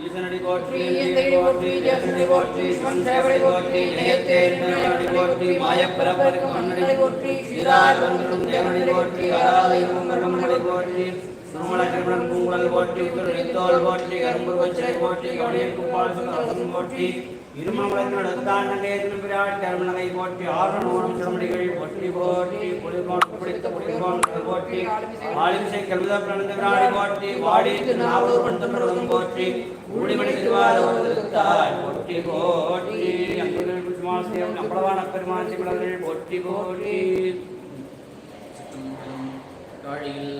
ஈசனடி போற்றி ஈசனடி போற்றி, ஜேசனடி போற்றி, சேவடி போற்றி, நேயத்தே நேயத்தே போற்றி மாயப்பிறப்பருக்கு மன்னடி போற்றி சீரார் வந்தரும் தேவனடி போற்றி ஆராதயம் பிரம்மனடி போற்றி திருமல திருமணம் பூங்குழல் போற்றி திருத்தோல் போற்றி கரும்பு வச்சனை போற்றி கவனியன் குப்பால் சுந்தரம் போற்றி இருமலம் நடத்தான் நேதன் பிராட் கருமலகை போற்றி ஆரணோணம் பிடித்த புலிகோன் போற்றி ஆலிமிசை கல்வித பிரணந்த விராடி போற்றி வாடி திருநாவூர் பண்டபிரதம் போற்றி ஊடிமணி திருவாரூர் திருத்தாய் போற்றி போற்றி பெருமான்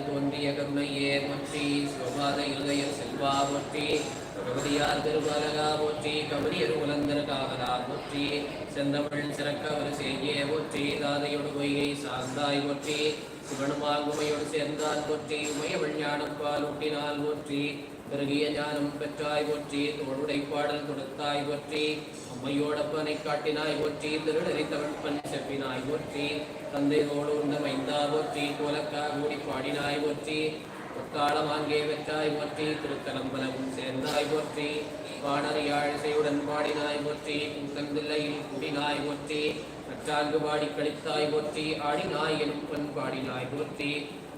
தோன்றிய கருணையே போற்றி இருதய செல்வா போற்றி. கபடியார் திருபாலகா போற்றி கபடியர் உலந்தர போற்றி செந்தமிழ் சிறக்கவர் செய்யே போற்றி தாதையோடு பொய்கை சார்ந்தாய் போற்றி சிவனுமாகுமையோடு சேர்ந்தால் போற்றி உமையவள் ஞானப்பால் ஒட்டினால் போற்றி பெருகிய ஞானம் பெற்றாய் போற்றி தோளுடை பாடல் கொடுத்தாய் போற்றி அம்மையோடப்பனை காட்டினாய் போற்றி திருடரை தமிழ்ப்பன் செப்பினாய் போற்றி தந்தை தோடு உண்ட மைந்தா போற்றி கோலக்கா கூடி பாடினாய் போற்றி முக்காலம் அங்கே வெற்றாய் போற்றி திருத்தலம்பலமும் சேர்ந்தாய் போற்றி வானறியாழிசையுடன் பாடினாய் போற்றி குந்தந்தில்லையில் குடினாய் போற்றி அச்சாங்கு பாடி கழித்தாய் போற்றி ஆடினாய் எனும் பண் பாடினாய் போற்றி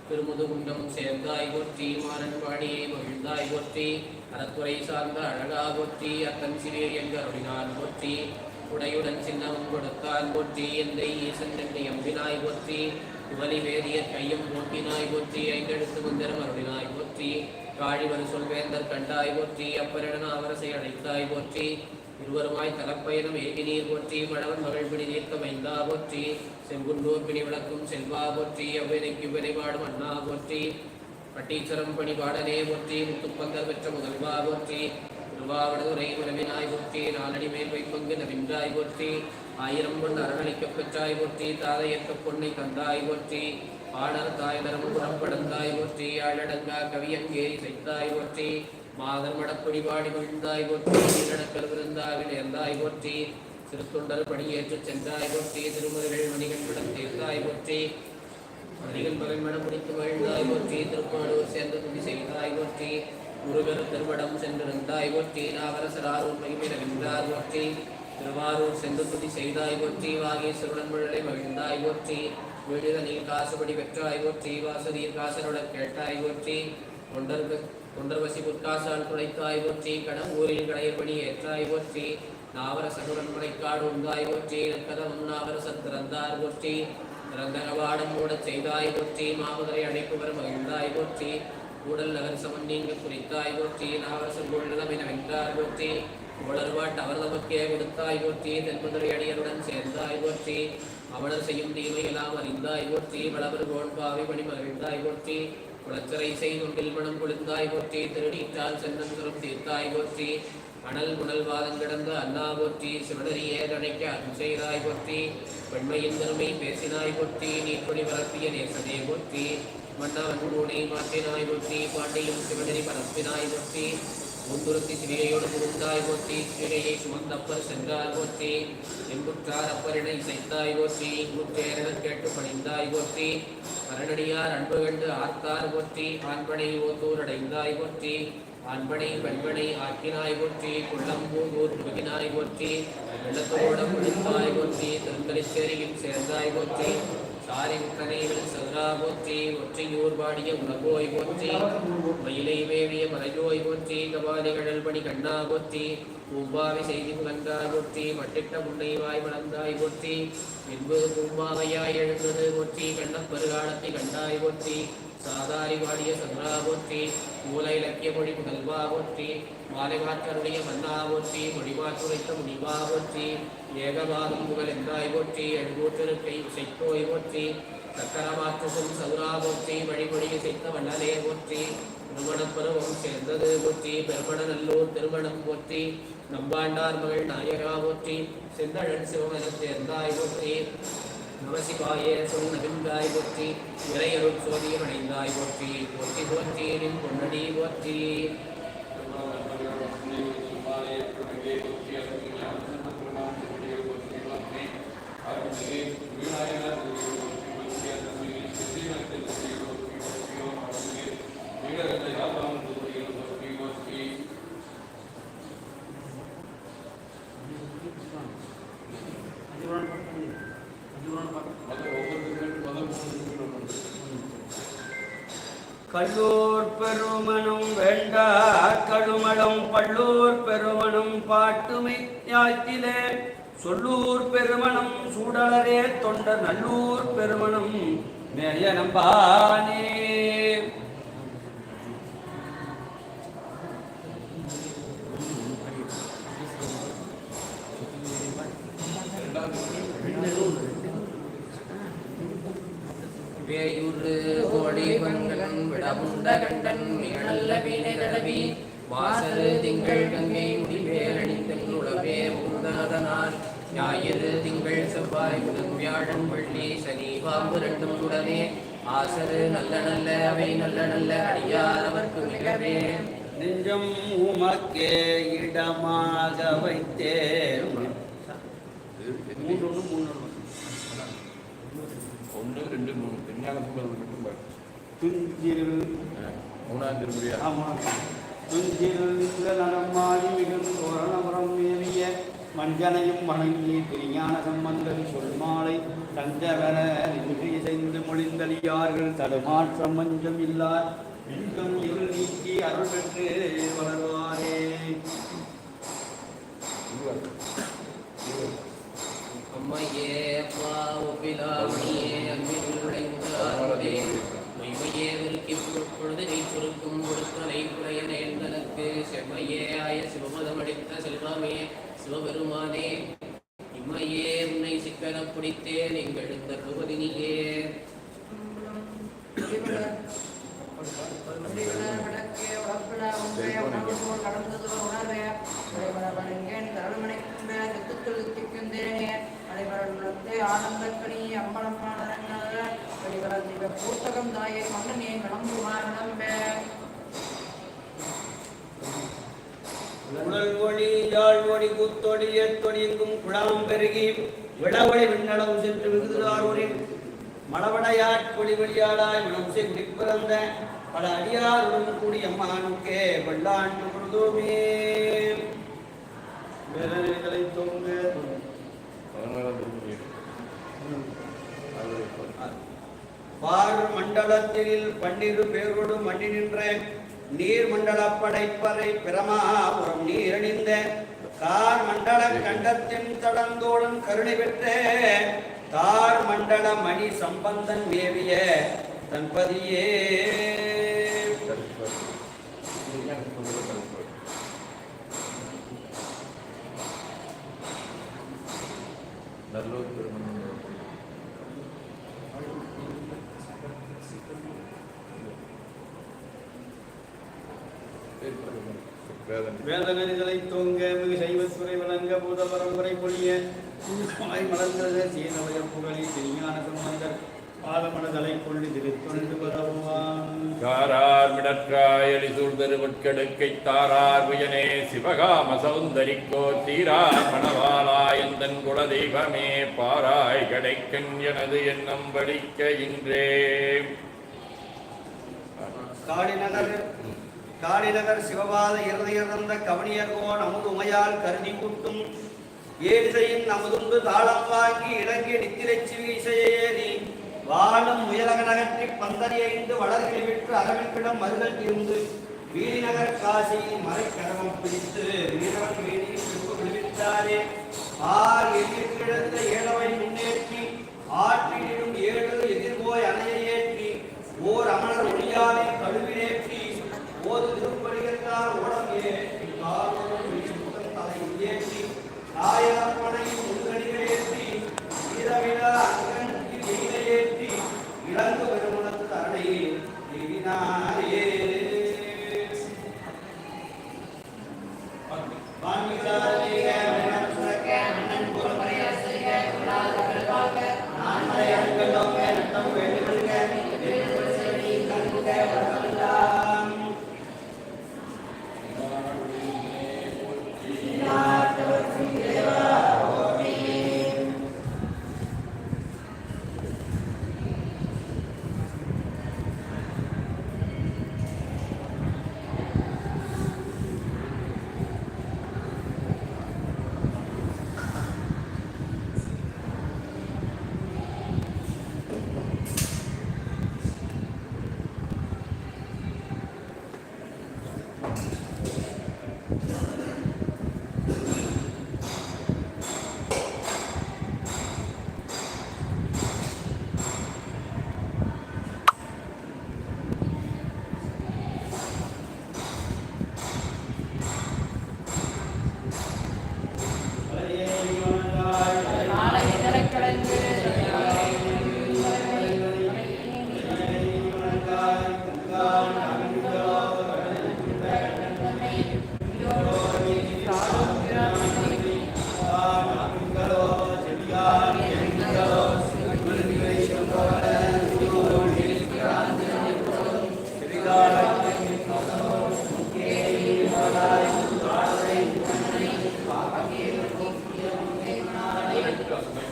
திருமுதுகுண்டம் சேர்ந்தாய் போற்றி மாறன் பாடியே மகிழ்ந்தாய் போற்றி அறத்துறை சார்ந்த அழகா போற்றி அத்தன் சிறிய என்று அருளினான் போற்றி உடையுடன் சின்னமும் கொடுத்தான் போற்றி எந்தை ஈசன் என்னை அம்பினாய் போற்றி உவலி வேதிய கையம் போட்டினாய் போற்றி ஐந்தெடுத்து மந்திரம் அருளினாய் போற்றி. காழிவர் சொல்வேந்தர் கண்டாய் போற்றி அப்பரிடன அவரசை அழைத்தாய் போற்றி. இருவருமாய் தலப்பயணம் ஏகி நீர் போற்றி மழவன் மகள் பிடி நீர்க்க மைந்தா போற்றி. செங்குண்டூர் பிடி விளக்கும் செல்வா போற்றி அவ்வினைக்கு விரைவாடும் அண்ணா போற்றி. பட்டீச்சரம் பணி பாடலே போற்றி முத்துப்பந்தர் பெற்ற முதல்வா போற்றி. திருவாவடுதுறை மரவினாய் போற்றி நாளடி மேல் வைப்பங்கு நவின்றாய் போற்றி. ஆயிரம் கொண்டு அரவணைக்கப் பெற்றாய் ஒற்றி தாதையற்க பொன்னை தந்தாய் ஒற்றி ஆடர் தாய்தரம் புறப்படந்தாய் ஒற்றி ஆழடங்கா கவியங்கேரி செய்தாய் ஒற்றி மாதர் மடப்படி பாடி விழுந்தாய் ஒற்றி நடக்கல் விருந்தாவில் இருந்தாய் ஒற்றி திருத்தொண்டர் படியேற்றுச் சென்றாய் ஒற்றி திருமுறைகள் மணிகள் விடம் தீர்த்தாய் ஒற்றி மணிகள் பகல் மடம் முடித்து வாழ்ந்தாய் ஒற்றி திருப்பாடூர் சேர்ந்து துணி செய்தாய் ஒற்றி முருகர் திருமடம் சென்றிருந்தாய் ஒற்றி நாவரசரார் உண்மை வென்றார் ஒற்றி திருவாரூர் சென்று செய்தாய் போற்றி வாகேஸ்வருடன் முழலை மகிழ்ந்தாய் போற்றி வீடுதனில் காசுபடி பெற்றாய் போற்றி வாசதியில் காசனுடன் கேட்டாய் போற்றி தொண்டர்கு தொண்டர்வசி புற்காசால் துடைத்தாய் போற்றி கடம் ஊரில் கடையபடி ஏற்றாய் போற்றி நாவர சகுடன் முனைக்காடு உண்டாய் போற்றி நற்கதமும் நாவரசர் திறந்தார் போற்றி திறந்தகவாடம் மூடச் செய்தாய் போற்றி மாமதுரை அழைப்புவர் மகிழ்ந்தாய் போற்றி கூடல் நகர் சமன் குறித்தாய் போற்றி நாவரசர் கொள்ளலம் என வென்றார் போற்றி. உளர்வாட் அவர் நமக்கே கொடுத்தாய் போற்றி தென்மதுரை அடியருடன் சேர்ந்தாய் போற்றி. அவளர் செய்யும் தீமை எல்லாம் அறிந்தாய் போற்றி வளவர் கோன்பாவை பணி மகிழ்ந்தாய் போற்றி. குளச்சரை செய்தொண்டில் மனம் கொழுந்தாய் போற்றி திருநீற்றால் சென்னந்தரும் தீர்த்தாய் போற்றி. அனல் முனல் வாதம் கிடந்த அண்ணா போற்றி சிவனரியே ஏதனைக்க அருள் போற்றி. பெண்மையின் பெருமை பேசினாய் போற்றி நீர்ப்பொடி வளர்த்திய நேசனே போற்றி. மன்னவன் கூடி மாற்றினாய் போற்றி பாண்டியும் சிவனரி பரப்பினாய் போற்றி. முந்துருத்தி சிவிகையோடு புகுந்தாய் போற்றி சிவிகையை சுமந்தப்பர் போற்றி. எங்குற்றார் அப்பரினை செய்தாய் போற்றி இங்குற்றேரென கேட்டு பணிந்தாய் போற்றி. அரணடியார் அன்பு கண்டு ஆர்த்தார் போற்றி ஆண்பனை ஓத்தூர் அடைந்தாய் போற்றி. ஆண்பனை பெண்பனை ஆக்கினாய் போற்றி குள்ளம்பூங்கூர் புகினாய் போற்றி. வெள்ளத்தோட முடிந்தாய் போற்றி திருத்தலிச்சேரியில் சேர்ந்தாய் போற்றி. சாரி சதுரா போற்றி ஒற்றையூர் பாடிய உலகோய் போற்றி மயிலை மேவிய மலையோய் போற்றி கபாலிகழல் பணி கண்ணா போற்றி பூம்பாவை செய்தி புலந்தாய் போற்றி மட்டிட்ட முன்னை வளர்ந்தாய் போற்றி பின்பு பூம்பாவையாய் எழுந்தது போற்றி கண்ணப்பருகாலத்தை கண்டாய் போற்றி சாதாரி வாடிய சந்திரா போற்றி மூல இலக்கிய மொழி முதல்வா போற்றி மாலை மாற்றருடைய மன்னா போற்றி மொழிமாற்றுரைத்த முடிவா போற்றி ஏகபாதம் புகழ் என்றாய் போற்றி எழுநூற்றிருக்கை இசைப்போய் போற்றி சக்கரமாற்றுக்கும் சதுரா போற்றி வழிமொழியை செய்த வண்ணலே போற்றி திருமணப்பருவம் சேர்ந்தது போற்றி பெருமண நல்லூர் திருமணம் போற்றி நம்பாண்டார் மகள் நாயகா போற்றி செந்தழன் சிவமன சேர்ந்தாய் போற்றி நமசிவாயே சொல் நவிந்தாய் போற்றி இறையருள் சோதியம் அடைந்தாய் போற்றி போற்றி போற்றியின் பொன்னடி போற்றி வீணாயினர் கல்லூர் பெருமனும் வேண்டா கடுமடம் பல்லூர் பெருமனும் பாட்டுமை ஞாயிற்றிலே. சொல்லூர் பெருமணம் சூடலரே தொண்டர் நல்லூர் பெருமணம் மேயனம்பானே. பேயூர் கோடி பங்கன் விடமுண்ட கண்டன் மிகழல்ல வீணை தடவி வாசரு திங்கள் கங்கை முடிவேலணிந்தன் உளவே பூந்தாதனால் ஞாயிறு திங்கள் செவ்வாய் புதன் வியாழன் வெள்ளி சனி பாம்பு ரெண்டும் உடனே. ஆசரு நல்ல நல்ல அவை நல்ல நல்ல அடியார் அவர்க்கு மிகவே. நெஞ்சம் உமக்கே இடமாக வைத்தேன் மூன்று ஒன்று மூணு ஒன்று. ரெண்டு மூணு பெண்ணாக துஞ்சிரு மூணாம் திருமுறையா? துஞ்சிருந்த நடமாடி மிகும் தோரணபுரம் மேவிய மஞ்சனையும் வணங்கி திருஞான சம்பந்தன் சொல்மாலை தஞ்சவர நின்று இசைந்து மொழிந்தளியார்கள் தடுமாற்றம் மஞ்சம் இல்லார். நீக்கி அருள் பெற்று வளர்வாரே. சிக்கன பிடித்தேன் இந்த தர்மபதினியே ஆனந்தக்கணி அம்பலம் பூத்தகம் தாயை மன்னனே விளம்புமார் விளம்ப உடல் மொழி யாழ் மொழி குத்தொடி ஏத்தொடி எங்கும் குழாம் பெருகி விடவழி விண்ணளவு சென்று விகுதாரூரின் மளவடையாட்கொடி வெளியாடாய் மனசை குடிப்பிறந்த பல அடியாருடன் கூடிய அம்மானுக்கே வெள்ளாண்டு பொழுதுமே விரல்களை தொங்க. பார் மண்டலத்தில் பன்னிரு பேரோடு மண்ணி நின்ற நீர் மண்டல படைப்பறை பிரமாபுரம் நீரணிந்த தார் மண்டல கண்டத்தின் தடந்தோடன் கருணை பெற்ற. தார் மண்டல மணி சம்பந்தன் வேவிய தன்பதியே. நல்லூர் வேதனரிகளை தோங்க மிகு சைவத்துறை வழங்க பூத பரம்பரை பொழிய மாய் மலர்ந்தது சீனவய புகழி திருஞான சம்பந்தர். பாதமனதலை கொண்டு திருத்தொண்டு பதவான் காரார் மிடற்றாயலி சூழ்தருவட்கெடுக்கை தாரார் புயனே சிவகாம சௌந்தரிக்கோ தீரார் மணவாளாயந்தன் குலதெய்வமே பாராய் கிடைக்கன் எனது எண்ணம் படிக்க இன்றே. காடிநகர் காடிநகர் சிவபாத இருதயர்ந்த கவனியர்கோன் அமுது உமையால் கருதி கூட்டும். ஏழிசையின் அமுதுண்டு தாளம் வாங்கி இறங்கி நித்திரைச் சிவி இசையேறி வாழும் முயலக நகற்றி பந்தறியைந்து வளர்கில் விற்று அரவிப்பிடம் மருகல் இருந்து வீரிநகர் காசி மறைக்கடகம் பிடித்து வீரவன் வீதியில் திரும்ப விடுவித்தாரே ஆர் எதிர்கிழந்த ஏழவை முன்னேற்றி ஆற்றிலும் ஆயிரப்பனையும் முன்கணிகள் ஏற்றி வீரவிழா அங்கனுக்கு எயிலை ஏற்றி இளங்கு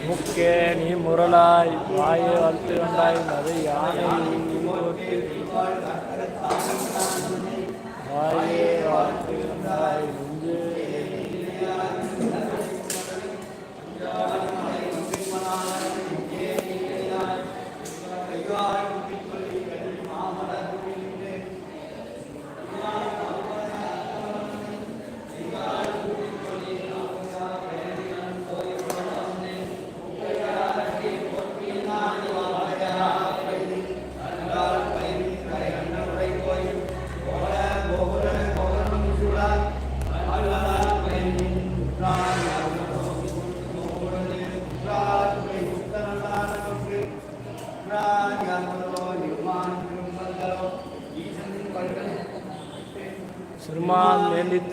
முக்கே நீ முரளாய் வாயை வளர்த்து கொண்டாய் அதை யானை வாயே வாழ்த்து கொண்டாய் நெஞ்சே. சிறுமான்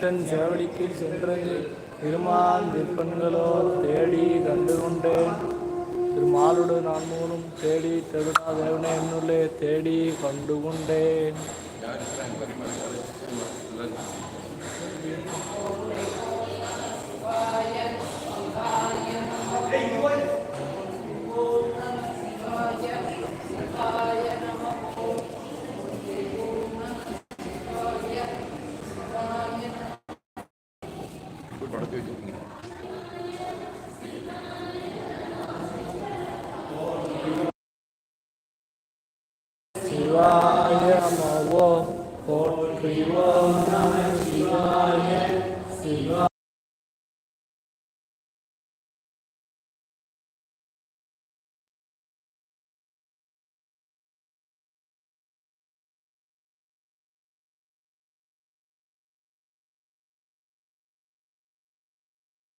வேண்டித்தன் சேவடிக்கு சென்றது. திருமால் விற்பன்களோ தேடி கண்டு கொண்டேன் திருமாலுடு நான் மூணும் தேடி தெருடா தேவனே என்னுள்ளே தேடி கண்டு கொண்டேன் சிவாய 와.